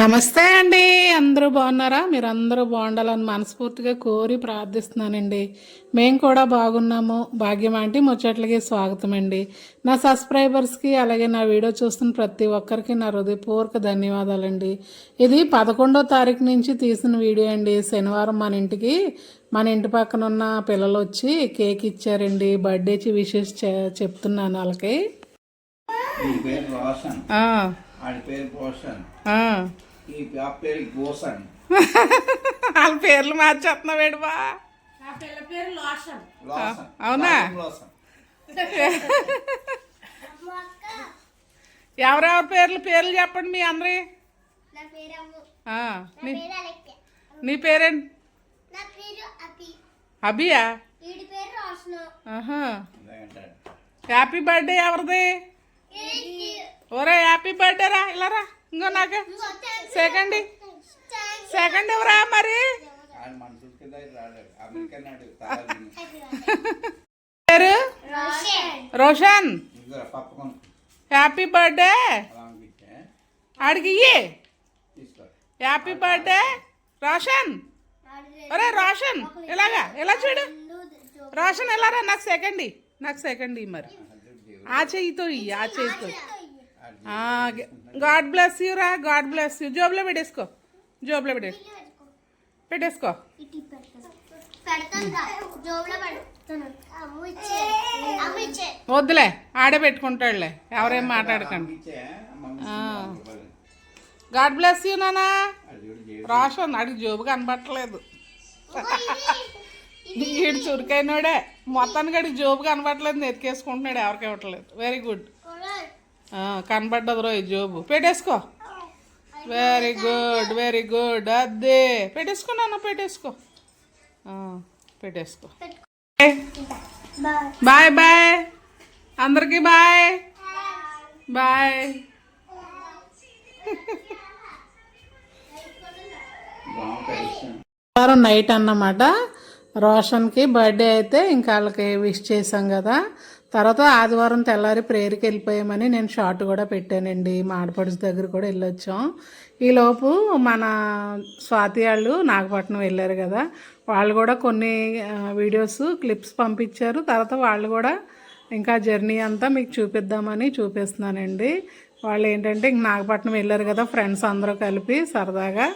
నమస్తే అండి. అందరూ బాగున్నారా? మీరు అందరూ బాగుండాలని మనస్ఫూర్తిగా కోరి ప్రార్థిస్తున్నానండి. మేము కూడా బాగున్నాము. భాగ్యం ఆంటీ ముచ్చట్లకి స్వాగతం అండి. నా సబ్స్క్రైబర్స్కి అలాగే నా వీడియో చూస్తున్న ప్రతి ఒక్కరికి నా హృదయపూర్వక ధన్యవాదాలండి. ఇది పదకొండో తారీఖు నుంచి తీసిన వీడియో అండి. శనివారం మన ఇంటికి మన ఇంటి పక్కన ఉన్న పిల్లలు వచ్చి కేక్ ఇచ్చారండి. బర్త్డే విషెస్ చెప్తున్నాను వాళ్ళకి. పేరు రోషన్. ఆ, ఆడి పేరు భూషణ్ ఆ. ఈ పేరు వాళ్ళ పేర్లు మార్చేస్తున్నావేడు బా? అవునా? ఎవరెవరి పేర్లు పేర్లు చెప్పండి మీ అందరి? నా పేరేంటి? నా పేరు అపి అభియా? హ్యాపీ బర్త్డే ఎవరిది? ఒరే హ్యాపీ బర్త్డే రా ఇలా రా. ఇంకో నాకు. సెకండ్. సెకండ్ ఎవరా మరి? పేరు? రోషన్. హ్యాపీ బర్త్డే ఆడికి హ్యాపీ బర్త్డే రోషన్. ఒరే రోషన్ ఇలాగా ఇలా చూడు? రోషన్ ఎలా రా? నాకు సెకండ్. నాకు సెకండ్ మరి. ఆ చెయ్యితో ఇయ్యి ఆ చెయ్యితో గాడ్ బ్లెస్ యూ రా గాడ్ బ్లెస్ యూ. జోబులో పెట్టేసుకో జోబులో పెట్టేసుకో. పెట్టేసుకో. వద్దులే ఆడే పెట్టుకుంటాడులే. ఎవరేం మాట్లాడకండి. గాడ్ బ్లెస్ యూ నానా. అది చూడు జేబు జోబు కనబట్టలేదు. వీడు చురుకైనోడే. మొత్తానికి అడిగి జోబు కనబట్టలేదు నెతికేసుకుంటున్నాడు ఎవరికి ఇవ్వట్లేదు. వెరీ గుడ్ కనబడ్డదు రో ఈ జోబు. పెట్టేసుకో. వెరీ గుడ్ వెరీ గుడ్ అదే పెట్టేసుకో నాన్న పెట్టేసుకో. పెట్టేసుకో. బాయ్ బాయ్ అందరికీ బాయ్ బాయ్ వారం నైట్ అన్నమాట. రోషన్కి బర్త్డే అయితే ఇంకా వాళ్ళకి విష్ చేసాం కదా. తర్వాత ఆదివారం తెల్లారి ప్రేయర్కి వెళ్ళిపోయామని నేను షార్ట్ కూడా పెట్టానండి. మా దగ్గర కూడా వెళ్ళొచ్చాం. ఈలోపు మన స్వాతి వాళ్ళు నాగపట్నం వెళ్ళారు కదా. వాళ్ళు కూడా కొన్ని వీడియోస్ క్లిప్స్ పంపించారు. తర్వాత వాళ్ళు కూడా ఇంకా జర్నీ అంతా మీకు చూపిద్దామని చూపిస్తున్నానండి. వాళ్ళు ఏంటంటే ఇంక నాగపట్నం వెళ్ళారు కదా ఫ్రెండ్స్ అందరూ కలిపి సరదాగా.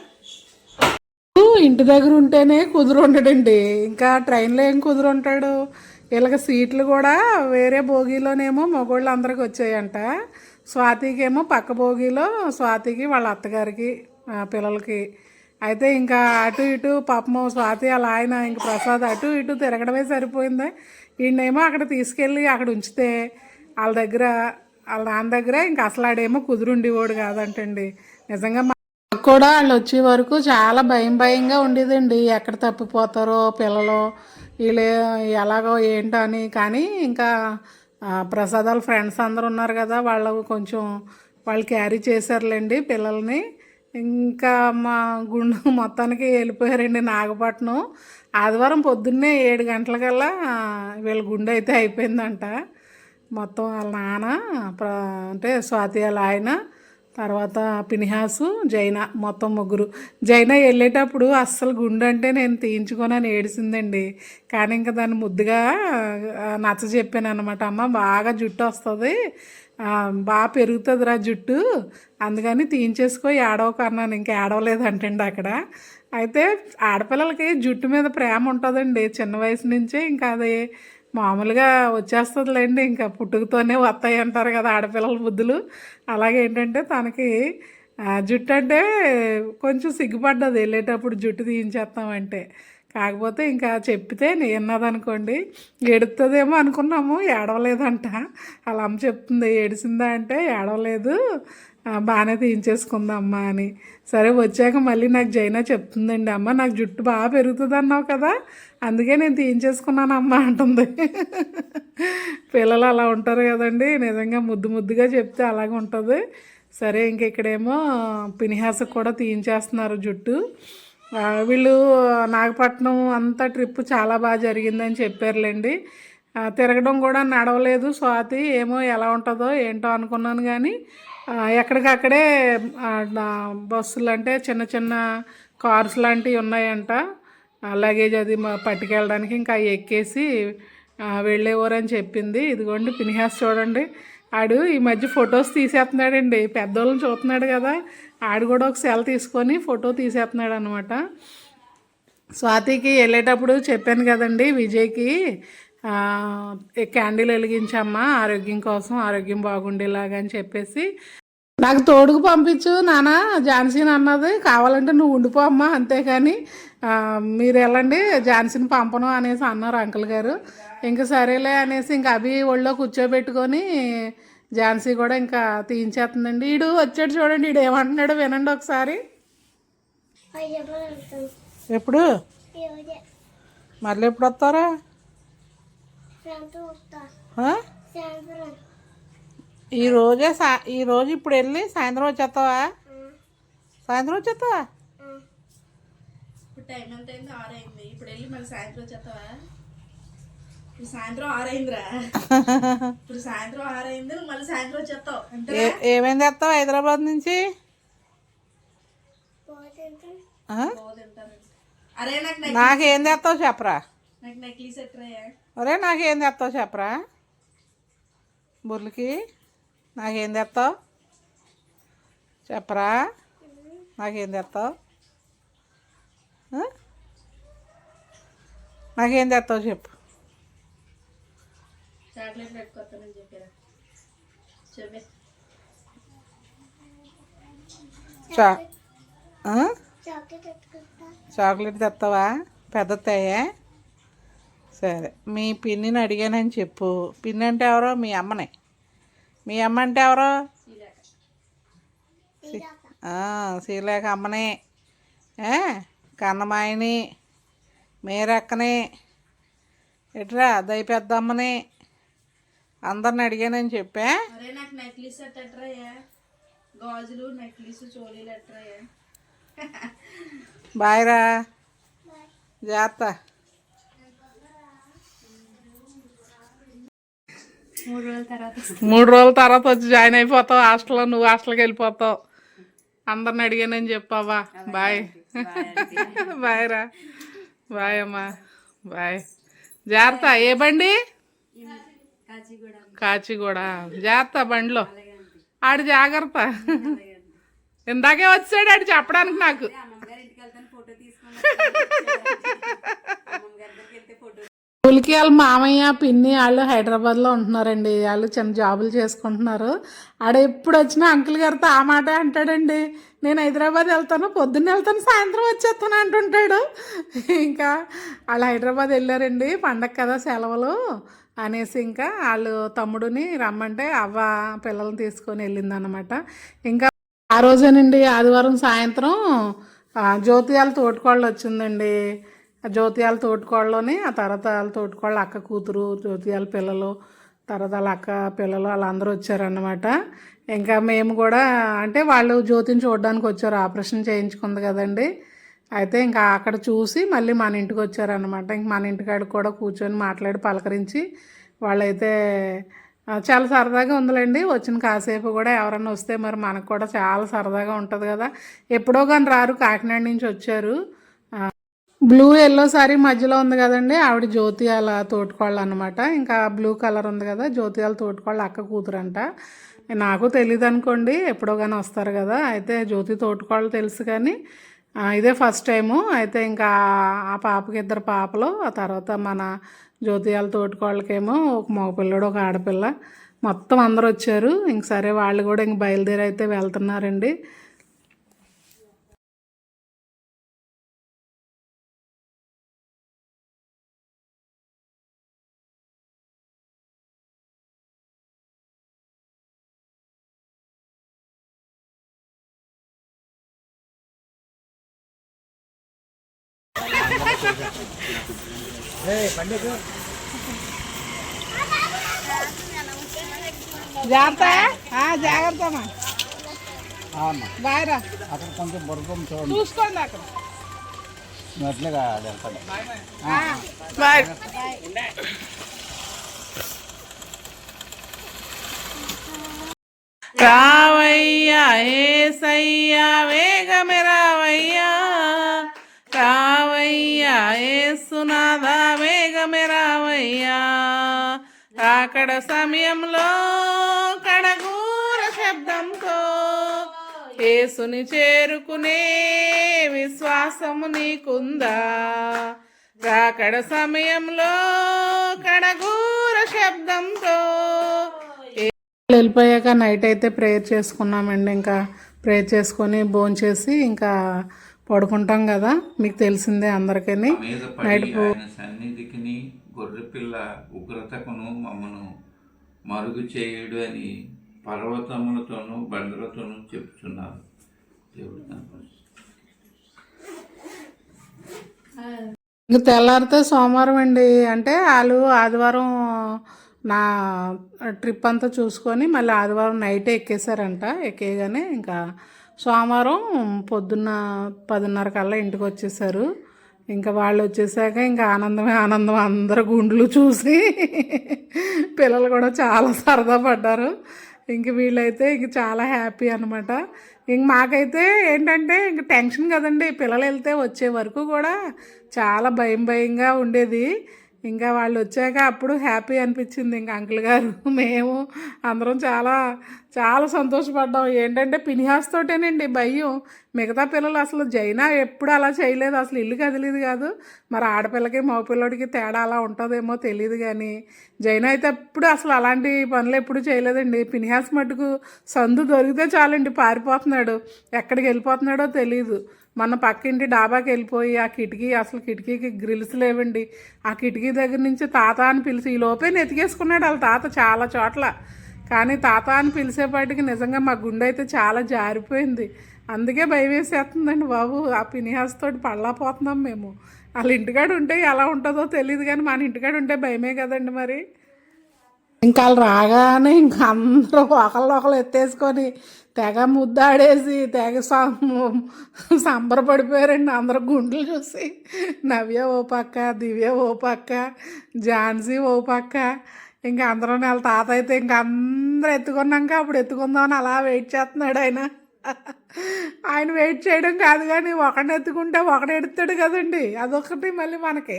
ఇంటి దగ్గర ఉంటేనే కుదురు ఉండడండి. ఇంకా ట్రైన్లో ఏం కుదురు ఉంటాడు? వీళ్ళకి సీట్లు కూడా వేరే భోగిలోనేమో మగోళ్ళు అందరికి వచ్చాయంట. స్వాతికి ఏమో పక్క భోగిలో స్వాతికి వాళ్ళ అత్తగారికి పిల్లలకి. అయితే ఇంకా అటు ఇటు పాపము స్వాతి అలా ఆయన ఇంక ప్రసాద్ అటు ఇటు తిరగడమే సరిపోయింది. ఈయనేమో అక్కడ తీసుకెళ్ళి అక్కడ ఉంచితే వాళ్ళ దగ్గర వాళ్ళ నాన్న దగ్గర ఇంకా అసలు ఆడేమో కుదురుండేవాడు కాదంటండి. నిజంగా మాకు కూడా వాళ్ళు వచ్చే వరకు చాలా భయం భయంగా ఉండేదండి. ఎక్కడ తప్పిపోతారో పిల్లలు వీళ్ళు ఎలాగో ఏంటో అని కానీ ఇంకా ప్రసాదాలు ఫ్రెండ్స్ అందరు ఉన్నారు కదా వాళ్ళు కొంచెం వాళ్ళు క్యారీ చేశారులేండి పిల్లల్ని. ఇంకా మా గుండు మొత్తానికి వెళ్ళిపోయారండి నాగపట్నం. ఆదివారం పొద్దున్నే ఏడు గంటలకల్లా వీళ్ళ గుండె అయితే అయిపోయిందంట. మొత్తం వాళ్ళ నాన్న అంటే స్వాతి వాళ్ళ ఆయన తర్వాత పినిహాసు జైన మొత్తం ముగ్గురు. జైన వెళ్ళేటప్పుడు అస్సలు గుండె అంటే నేను తీయించుకొని ఏడిసిందండి. కానీ ఇంకా దాన్ని ముద్దుగా నచ్చ చెప్పాను అనమాట అమ్మ బాగా జుట్టు వస్తుంది. బాగా పెరుగుతుంది రా జుట్టు. అందుకని తీయించేసుకో ఏడవకు అన్నాను ఇంకా ఏడవలేదు అంటండి అక్కడ. అయితే ఆడపిల్లలకి జుట్టు మీద ప్రేమ ఉంటుందండి. చిన్న వయసు నుంచే ఇంకా అది మామూలుగా వచ్చేస్తుందిలేండి. ఇంకా పుట్టుకతోనే వస్తాయి అంటారు కదా ఆడపిల్లల బుద్ధులు. అలాగే ఏంటంటే తనకి ఆ, జుట్టు అంటే కొంచెం సిగ్గుపడ్డది. వెళ్ళేటప్పుడు జుట్టు తీయించేస్తామంటే. కాకపోతే ఇంకా చెప్తే నేన్నదనుకోండి ఏడుతుందేమో అనుకున్నాము ఏడవలేదంట. అలా అమ్మ చెప్తుంది. ఏడిసిందా అంటే ఏడవలేదు. బాగానే తీయించేసుకుందమ్మా అని. సరే వచ్చాక మళ్ళీ నాకు జైనా చెప్తుందండి అమ్మ నాకు జుట్టు బాగా పెరుగుతుంది అన్నావు కదా అందుకే నేను తీయించేసుకున్నాను అమ్మ అంటుంది. పిల్లలు అలా ఉంటారు కదండి నిజంగా ముద్దు ముద్దుగా చెప్తే అలాగే ఉంటుంది. సరే ఇంక ఇక్కడేమో పినిహాసకు కూడా తీయించేస్తున్నారు జుట్టు. వీళ్ళు నాగపట్నం అంతా ట్రిప్ చాలా బాగా జరిగిందని చెప్పారులేండి. తిరగడం కూడా నడవలేదు స్వాతి ఏమో ఎలా ఉంటుందో ఏంటో అనుకున్నాను కానీ ఎక్కడికక్కడే బస్సులు అంటే చిన్న చిన్న కార్స్ లాంటివి ఉన్నాయంట. లగేజ్ అది మా పట్టుకెళ్ళడానికి ఇంకా అవి ఎక్కేసి వెళ్ళేవారని చెప్పింది. ఇదిగోండి పినిహాస్ చూడండి. ఆడు ఈ మధ్య ఫొటోస్ తీసేస్తున్నాడండి పెద్దోళ్ళని చూస్తున్నాడు కదా. ఆడు కూడా ఒక సెల్ తీసుకొని ఫోటో తీసేస్తున్నాడు అనమాట స్వాతికి వెళ్ళేటప్పుడు చెప్పాను కదండి విజయ్కి క్యాండిల్ వెలిగించమ్మా ఆరోగ్యం కోసం ఆరోగ్యం బాగుండేలాగా అని చెప్పేసి. నాకు తోడుకు పంపించు నాన్న ఝాన్సీని అన్నది కావాలంటే నువ్వు ఉండిపో అమ్మా అంతేకాని మీరు వెళ్ళండి ఝాన్సీని పంపను అనేసి అన్నారు అంకుల్ గారు. ఇంకా సరేలే అనేసి ఇంకా అభి ఒళ్ళో కూర్చోబెట్టుకొని ఝాన్సీ కూడా ఇంకా తీయించేస్తుందండి. ఈడు వచ్చాడు చూడండి ఈడు ఏమంటున్నాడు వినండి ఒకసారి. ఎప్పుడు? మళ్ళీ ఎప్పుడు వస్తారా? ఈ రోజే సా ఈ రోజు ఇప్పుడు వెళ్ళి సాయంత్రం వచ్చేస్తావా? సాయంత్రం వచ్చేస్తావా? ఇప్పుడు టైం ఎంత అయింది? ఆరు అయింది ఇప్పుడు వెళ్ళి మళ్ళీ సాయంత్రం వచ్చేస్తావా? ఇప్పుడు సాయంత్రం ఆరు అయిందిరా ఇప్పుడు సాయంత్రం ఆరు అయింది మళ్ళీ సాయంత్రం వచ్చేస్తావు. ఏ- ఏమేం తెస్తావు హైదరాబాద్ నుంచి? నాకు తెస్తావు చెప్పరా? నాకు నెక్లెస్ ఎట్టరాయా ఒరే నాకేం తెస్తావు చెప్పరా? బుర్రకి నాకేం తెస్తావు? చెప్పరా? నాకేం తెస్తావు? నాకేం తెస్తావు చెప్పు. చాక్లెట్ పెట్టుకొస్తానని చెప్పారా. చెప్పే. చా? చాక్లెట్ తెస్తావా పెద్దతాయే సరే. మీ పిన్నిని అడిగానని చెప్పు. పిన్ని అంటే ఎవరో? మీ అమ్మనే. మీ అమ్మ అంటే ఎవరో? శ్రీలేఖ అమ్మని. కన్నమాయని. మీరక్కని. ఎట్రా? దయ పెద్దమ్మని అందరిని అడిగానని చెప్పా? నాకు నెక్లెస్ ఎట్టరాయా గాజులు నెక్లెస్ చోలీలు ఎట్టరాయా బాయ్రా జాగ్రత్త. మూడు రోజుల తర్వాత వచ్చి జాయిన్ అయిపోతావు. హాస్టల్లో నువ్వు హాస్టల్కి వెళ్ళిపోతావు. అందరిని అడిగానని చెప్పావా? బాయ్. బాయ్ రా బాయ్ అమ్మా. బాయ్. జాగ్రత్త. ఏ బండి? కాచిగూడ. జాగ్రత్త బండిలో. ఆడు జాగ్రత్త. ఇందాకే వచ్చాడు ఆడు చెప్పడానికి నాకు. స్కూల్కి వాళ్ళ మామయ్య పిన్ని వాళ్ళు హైదరాబాద్లో ఉంటున్నారండి. వాళ్ళు చిన్న జాబులు చేసుకుంటున్నారు. ఆడ ఎప్పుడు వచ్చినా అంకుల్ గారితో ఆ మాట అంటాడండి. నేను హైదరాబాద్ వెళ్తాను పొద్దున్న వెళ్తాను సాయంత్రం వచ్చేస్తాను అంటుంటాడు. ఇంకా వాళ్ళు హైదరాబాద్ వెళ్ళారండి. పండగ కదా సెలవులు అనేసి ఇంకా వాళ్ళు తమ్ముడిని రమ్మంటే అవ్వ పిల్లల్ని తీసుకొని వెళ్ళిందనమాట ఇంకా ఆ రోజేనండి ఆదివారం సాయంత్రం జ్యోతి వాళ్ళ తోటికోళ్ళు వచ్చిందండి. జ్యోతి వాళ్ళ తోటికోళ్ళలోని ఆ తర్వాత వాళ్ళ తోటికోళ్ళ అక్క కూతురు జ్యోతి వాళ్ళ పిల్లలు తర్వాత వాళ్ళ అక్క పిల్లలు వాళ్ళందరూ వచ్చారన్నమాట. ఇంకా మేము కూడా అంటే వాళ్ళు జ్యోతిని చూడడానికి వచ్చారు ఆపరేషన్ చేయించుకుంది కదండి. అయితే ఇంకా అక్కడ చూసి మళ్ళీ మన ఇంటికి వచ్చారనమాట ఇంక మన ఇంటికాడ కూడా కూర్చొని మాట్లాడి పలకరించి వాళ్ళైతే చాలా సరదాగా ఉందిలేండి వచ్చిన కాసేపు కూడా ఎవరన్నా వస్తే మరి మనకు కూడా చాలా సరదాగా ఉంటుంది కదా. ఎప్పుడో కానీ రారు కాకినాడ నుంచి వచ్చారు. బ్లూ ఎల్లో సారీ మధ్యలో ఉంది కదండి ఆవిడ జ్యోతియాల తోటికోళ్ళు అనమాట ఇంకా బ్లూ కలర్ ఉంది కదా జ్యోతియాల తోటికోళ్ళు అక్క కూతురంట. నాకు తెలియదు అనుకోండి ఎప్పుడో కానీ వస్తారు కదా. అయితే జ్యోతి తోటికోళ్ళు తెలుసు కానీ ఇదే ఫస్ట్ టైము. అయితే ఇంకా ఆ పాపకి ఇద్దరు పాపలు ఆ తర్వాత మన జ్యోతియాల తోటికోళ్ళకేమో ఒక మగపిల్లడు ఒక ఆడపిల్ల. మొత్తం అందరూ వచ్చారు. ఇంక సరే వాళ్ళు కూడా ఇంక బయలుదేరి అయితే వెళ్తున్నారండి. జాగ్రత్త ఆ, జాగ్రత్త అమ్మా. బాయ్ రా. అక్కడ కొంచెం బుర్గం చూడండి చూసుకోండి అక్కడ. అట్లేగా వెళ్తాను. బాయ్. రావయ్యా ఏసయ్యా వేగమే రావయ్యా రావయ్యా. ఏసునాథా వేగమే రావయ్యా. అక్కడ సమయంలో కడగూర శబ్దంతో యేసుని చేరుకునే విశ్వాసము నీకుందా? రాకడ సమయంలో కడగూర శబ్దంతో వెళ్ళిపోయాక నైట్ అయితే ప్రేయర్ చేసుకున్నామండి. ఇంకా ప్రేయర్ చేసుకొని భోంచేసి ఇంకా పడుకుంటాం కదా మీకు తెలిసిందే అందరికీ మీద పడి ఆయన సన్నిధికిని గొర్రెపిల్ల ఉగ్రతకును మమ్మను మరుగు చేయుడు అని పర్వతములతోనూ బండలతోనూ దేవుడు. ఇంక తెల్లారితే సోమవారం అండి. అంటే వాళ్ళు ఆదివారం నా ట్రిప్ అంతా చూసుకొని మళ్ళీ ఆదివారం నైటే ఎక్కేశారంట. ఎక్కేయగానే ఇంకా సోమవారం పొద్దున్న పదిన్నర కల్లా ఇంటికి వచ్చేసారు ఇంకా వాళ్ళు వచ్చేసాక ఇంకా ఆనందమే ఆనందం. అందరు గుండ్లు చూసి పిల్లలు కూడా చాలా సరదా పడ్డారు. ఇంక వీళ్ళైతే ఇంక చాలా హ్యాపీ అనమాట ఇంక మాకైతే ఏంటంటే ఇంక టెన్షన్ కదండి. పిల్లలు వెళ్తే వచ్చే వరకు కూడా చాలా భయం భయంగా ఉండేది. ఇంకా వాళ్ళు వచ్చాక అప్పుడు హ్యాపీ అనిపించింది ఇంకా అంకుల్ గారు. మేము అందరం చాలా చాలా సంతోషపడ్డాం. ఏంటంటే పినిహాస్ తోటేనండి భయం. మిగతా పిల్లలు అసలు జైనా ఎప్పుడు అలా చేయలేదు. అసలు ఇల్లు కదిలేదు కాదు. మరి ఆడపిల్లకి మగపిల్లడికి తేడా అలా ఉంటుందేమో తెలియదు కానీ జైనా అయితే ఎప్పుడు అసలు అలాంటి పనులు ఎప్పుడు చేయలేదండి. పినిహాస్ మటుకు సందు దొరికితే చాలండి పారిపోతున్నాడు. ఎక్కడికి వెళ్ళిపోతున్నాడో తెలియదు మన పక్కింటి డాబాకి వెళ్ళిపోయి ఆ కిటికీ అసలు కిటికీకి గ్రిల్స్ లేవండి. ఆ కిటికీ దగ్గర నుంచి తాత అని పిలిచి ఈ లోపే నెతికేసుకున్నాడు వాళ్ళ తాత చాలా చోట్ల. కానీ తాత అని పిలిచేపాటికి నిజంగా మా గుండె అయితే చాలా జారిపోయింది. అందుకే భయం వేసేస్తుందండి బాబు. ఆ పినిహాస్ తోటి పళ్ళాపోతున్నాం మేము. వాళ్ళ ఇంటికాడ ఉంటే ఎలా ఉంటుందో తెలియదు కానీ మన ఇంటికాడ ఉంటే భయమే కదండి మరి. ఇంకా వాళ్ళు రాగానే ఇంకా అందరూ ఒకళ్ళు ఒకళ్ళు ఎత్తేసుకొని తెగ ముద్దాడేసి తెగ సం- సంబరపడిపోయారండి అందరూ గుండెలు చూసి. నవ్య ఓ పక్క దివ్య ఓ పక్క ఝాన్సీ ఓ పక్క. ఇంకా అందరూ వాళ్ళ తాత అయితే ఇంకా అందరూ ఎత్తుకున్నాక అప్పుడు ఎత్తుకుందామని అలా వెయిట్ చేస్తున్నాడు ఆయన. ఆయన వెయిట్ చేయడం కాదు కానీ ఒకడిని ఎత్తుకుంటే ఒకడు ఎడుతాడు కదండి. అదొకటి మళ్ళీ మనకి.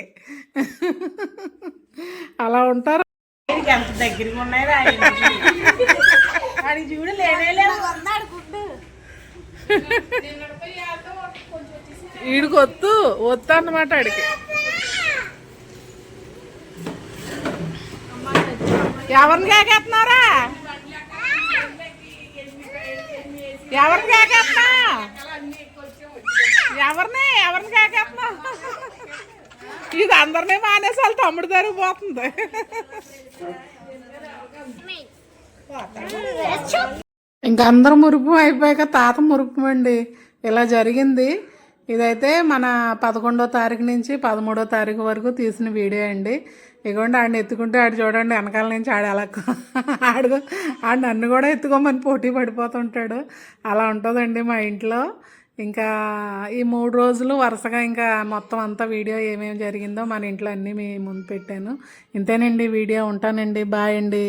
అలా ఉంటారు. ఎంత దగ్గరగా ఉన్నాయి అది చూడు లేనే ఈడికి వద్దు వద్దు అన్నమాట ఆడికి. ఎవరిని కాకేస్తున్నారా ఎవరిని కాకేస్తున్నా ఎవరిని? ఎవరిని కాకేస్తున్నా ఇది అందరినీ మానేసి వాళ్ళ తమ్ముడు జరిగిపోతుంది ఇంక అందరు మురుపు అయిపోయాక తాత మురుపు అండి. ఇలా జరిగింది. ఇదైతే మన పదకొండో తారీఖు నుంచి పదమూడో తారీఖు వరకు తీసిన వీడియో అండి. ఇగోండి ఆడిని ఎత్తుకుంటే ఆడు చూడండి వెనకాల నుంచి ఆడు అలా ఆడు ఆడు నన్ను కూడా ఎత్తుకోమని పోటీ పడిపోతుంటాడు. అలా ఉంటుందండి మా ఇంట్లో. ఇంకా ఈ మూడు రోజులు వరుసగా ఇంకా మొత్తం అంతా వీడియో ఏమేమి జరిగిందో మన ఇంట్లో అన్నీ మీ ముందు పెట్టాను. ఇంతేనండి వీడియో ఉంటానండి. బాయ్ అండి.